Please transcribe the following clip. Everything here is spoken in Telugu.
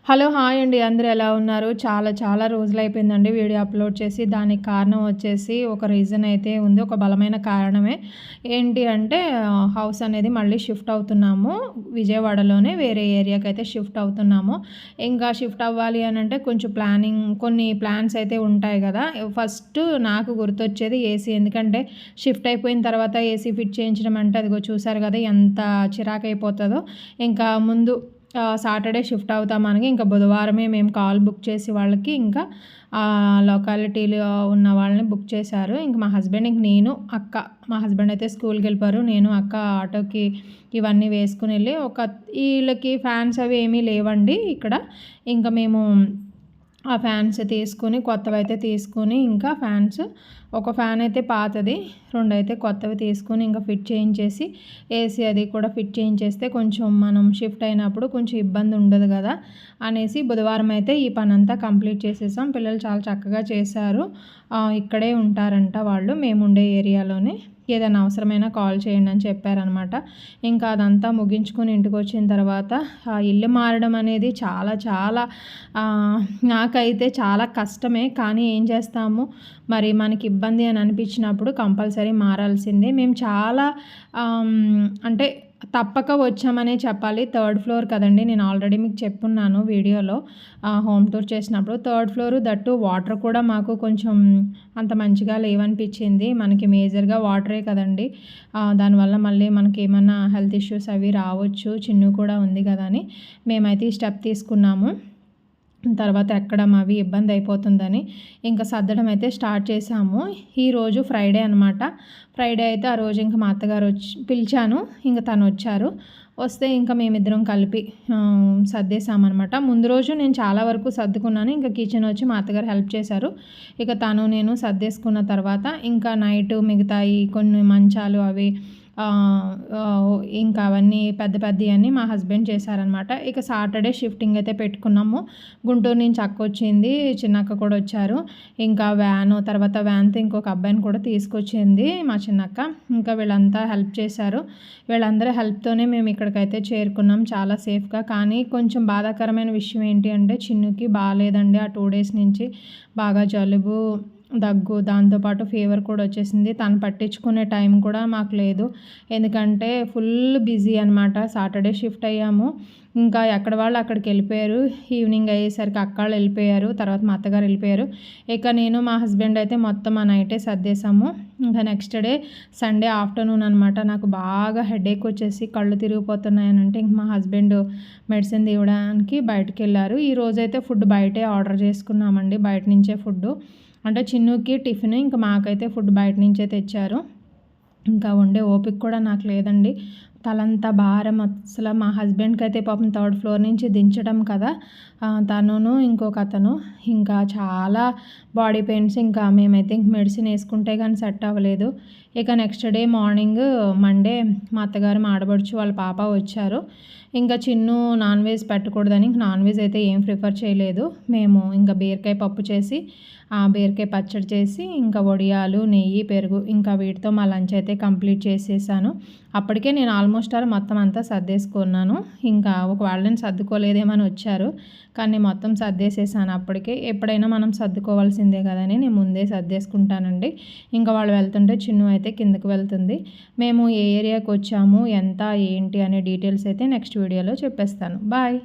హలో హాయ్ అండి. అందరూ ఎలా ఉన్నారు? చాలా చాలా రోజులు అయిపోయిందండి వీడియో అప్లోడ్ చేసి. దానికి కారణం వచ్చేసి ఒక రీజన్ అయితే ఉంది. ఒక బలమైన కారణమే ఏంటి అంటే హౌస్ అనేది మళ్ళీ షిఫ్ట్ అవుతున్నాము. విజయవాడలోనే వేరే ఏరియాకి అయితే షిఫ్ట్ అవుతున్నాము. ఇంకా షిఫ్ట్ అవ్వాలి అని అంటే కొంచెం ప్లానింగ్ కొన్ని ప్లాన్స్ అయితే ఉంటాయి కదా. ఫస్ట్ నాకు గుర్తొచ్చేది ఏసీ. ఎందుకంటే షిఫ్ట్ అయిపోయిన తర్వాత ఏసీ ఫిట్ చేయించడం అంటే అదిగో చూసారు కదా ఎంత చిరాకు అయిపోతుందో ఇంకా ముందు సాటర్డే షిఫ్ట్ అవుతామని ఇంకా బుధవారమే మేము కాల్ బుక్ చేసి వాళ్ళకి ఇంకా లొకాలిటీలో ఉన్న వాళ్ళని బుక్ చేశారు. ఇంకా మా హస్బెండ్ ఇంక నేను అక్క. మా హస్బెండ్ అయితే స్కూల్కి వెళ్ళిపోయారు. నేను అక్క ఆటోకి ఇవన్నీ వేసుకుని వెళ్ళి ఒక వీళ్ళకి ఫ్యాన్స్ అవి ఏమీ లేవండి. ఇక్కడ ఇంకా మేము ఆ ఫ్యాన్స్ తీసుకుని కొత్తవి అయితే తీసుకుని ఇంకా ఫ్యాన్స్ ఒక ఫ్యాన్ అయితే పాతది రెండు అయితే కొత్తవి తీసుకుని ఇంకా ఫిట్ చేయించేసి ఏసీ అది కూడా ఫిట్ చేయించేస్తే కొంచెం మనం షిఫ్ట్ అయినప్పుడు కొంచెం ఇబ్బంది ఉండదు కదా అనేసి బుధవారం అయితే ఈ పని అంతా కంప్లీట్ చేసేసాం. పిల్లలు చాలా చక్కగా చేశారు. ఇక్కడే ఉంటారంట వాళ్ళు మేము ఉండే ఏరియాలోనే. ఏదైనా అవసరమైనా కాల్ చేయండి అని చెప్పారనమాట ఇంకా అదంతా ముగించుకొని ఇంటికి వచ్చిన తర్వాత ఆ ఇల్లు మారడం అనేది చాలా చాలా నాకైతే చాలా కష్టమే. కానీ ఏం చేస్తాము? మరి మనకి ఇబ్బంది అని అనిపించినప్పుడు కంపల్సరీ మారాల్సిందే. మేము చాలా అంటే తప్పక వచ్చామనే చెప్పాలి. థర్డ్ ఫ్లోర్ కదండి నేను ఆల్రెడీ మీకు చెప్పున్నాను వీడియోలో. హోమ్ టూర్ చేసినప్పుడు థర్డ్ ఫ్లోర్ దట్టు వాటర్ కూడా మాకు కొంచెం అంత మంచిగా లేవనిపించింది. మనకి మేజర్గా వాటరే కదండి. దానివల్ల మళ్ళీ మనకి ఏమన్నా హెల్త్ ఇష్యూస్ అవి రావచ్చు చిన్ను కూడా ఉంది కదా అని మేమైతే ఈ స్టెప్ తీసుకున్నాము. తర్వాత ఎక్కడం అవి ఇబ్బంది అయిపోతుందని ఇంకా సర్దడం అయితే స్టార్ట్ చేసాము ఈరోజు ఫ్రైడే అనమాట ఫ్రైడే అయితే ఆ రోజు ఇంకా మా అత్తగారు వచ్చి పిలిచాను. ఇంకా తను వచ్చారు. వస్తే ఇంకా మేమిద్దరం కలిపి సర్దేశామన్నమాట. ముందు రోజు నేను చాలా వరకు సర్దుకున్నాను. ఇంకా కిచెన్ వచ్చి మా అత్తగారు హెల్ప్ చేశారు. ఇక తను నేను సర్దేసుకున్న తర్వాత ఇంకా నైట్ మిగతాయి కొన్ని మంచాలు అవి ఇంకా అవన్నీ పెద్ద పెద్దవి మా హస్బెండ్ చేశారనమాట ఇక సాటర్డే షిఫ్టింగ్ అయితే పెట్టుకున్నాము. గుంటూరు నుంచి అక్క వచ్చింది చిన్నక్క కూడా వచ్చారు. ఇంకా వ్యాను తర్వాత వ్యాన్తో ఇంకొక అబ్బాయిని కూడా తీసుకొచ్చింది మా చిన్నక్క. ఇంకా వీళ్ళంతా హెల్ప్ చేశారు. వీళ్ళందరూ హెల్ప్తోనే మేము ఇక్కడికైతే చేరుకున్నాం చాలా సేఫ్గా. కానీ కొంచెం బాధాకరమైన విషయం ఏంటి అంటే చిన్నుకి బాగాలేదండి. ఆ టూ డేస్ నుంచి బాగా జలుబు దగ్గు దాంతోపాటు ఫీవర్ కూడా వచ్చేసింది. తను పట్టించుకునే టైం కూడా మాకు లేదు. ఎందుకంటే ఫుల్ బిజీ అనమాట సాటర్డే షిఫ్ట్ అయ్యాము. ఇంకా ఎక్కడ వాళ్ళు అక్కడికి వెళ్ళిపోయారు. ఈవినింగ్ అయ్యేసరికి అక్కళ్ళు వెళ్ళిపోయారు తర్వాత మా అత్తగారు వెళ్ళిపోయారు. ఇక నేను మా హస్బెండ్ అయితే మొత్తం ఆ నైటే సర్దేశాము. ఇంకా నెక్స్ట్ డే సండే ఆఫ్టర్నూన్ అనమాట నాకు బాగా హెడేక్ వచ్చేసి కళ్ళు తిరిగిపోతున్నాయని అంటే ఇంక మా హస్బెండ్ మెడిసిన్ తీయడానికి బయటకు వెళ్ళారు. ఈ రోజైతే ఫుడ్ బయటే ఆర్డర్ చేసుకున్నామండి బయట నుంచే ఫుడ్ అంటే చిన్నుకి టిఫిన్ ఇంకా మాకైతే ఫుడ్ బయట నుంచే తెచ్చారు. ఇంకా ఉండే ఓపిక కూడా నాకు లేదండి. తలంతా భారం. అసలు మా హస్బెండ్కి అయితే పాపం థర్డ్ ఫ్లోర్ నుంచి దించడం కదా. తనును ఇంకొక అతను. ఇంకా చాలా బాడీ పెయిన్స్ ఇంకా మేమైతే ఇంక మెడిసిన్ వేసుకుంటే కానీ సెట్ అవ్వలేదు. ఇక నెక్స్ట్ డే మార్నింగ్ మండే మా అత్తగారు మా ఆడబడుచు వాళ్ళ పాప వచ్చారు. ఇంకా చిన్ను నాన్ వెజ్ పెట్టకూడదని ఇంక నాన్ వెజ్ అయితే ఏం ప్రిఫర్ చేయలేదు. మేము ఇంకా బీరకాయ పప్పు చేసి ఆ బీరకాయ పచ్చడి చేసి ఇంకా వడియాలు నెయ్యి పెరుగు ఇంకా వీటితో మా లంచ్ అయితే కంప్లీట్ చేసేసాను. అప్పటికే నేను ఆల్మోస్ట్ ఆల్ మొత్తం అంతా సర్దేసుకున్నాను. ఇంకా ఒక వాళ్ళని సర్దుకోలేదేమని వచ్చారు. కానీ మొత్తం సర్దేసేసాను అప్పటికే. ఎప్పుడైనా మనం సర్దుకోవాల్సిందే కదని నేను ముందే సర్దేసుకుంటానండి. ఇంకా వాళ్ళు వెళ్తుంటే చిన్ను అయితే కిందకు వెళ్తుంది. మేము ఏ ఏరియాకి వచ్చాము ఎంత ఏంటి అనే డీటెయిల్స్ అయితే నెక్స్ట్ వీడియోలో చెప్పేస్తాను. బాయ్!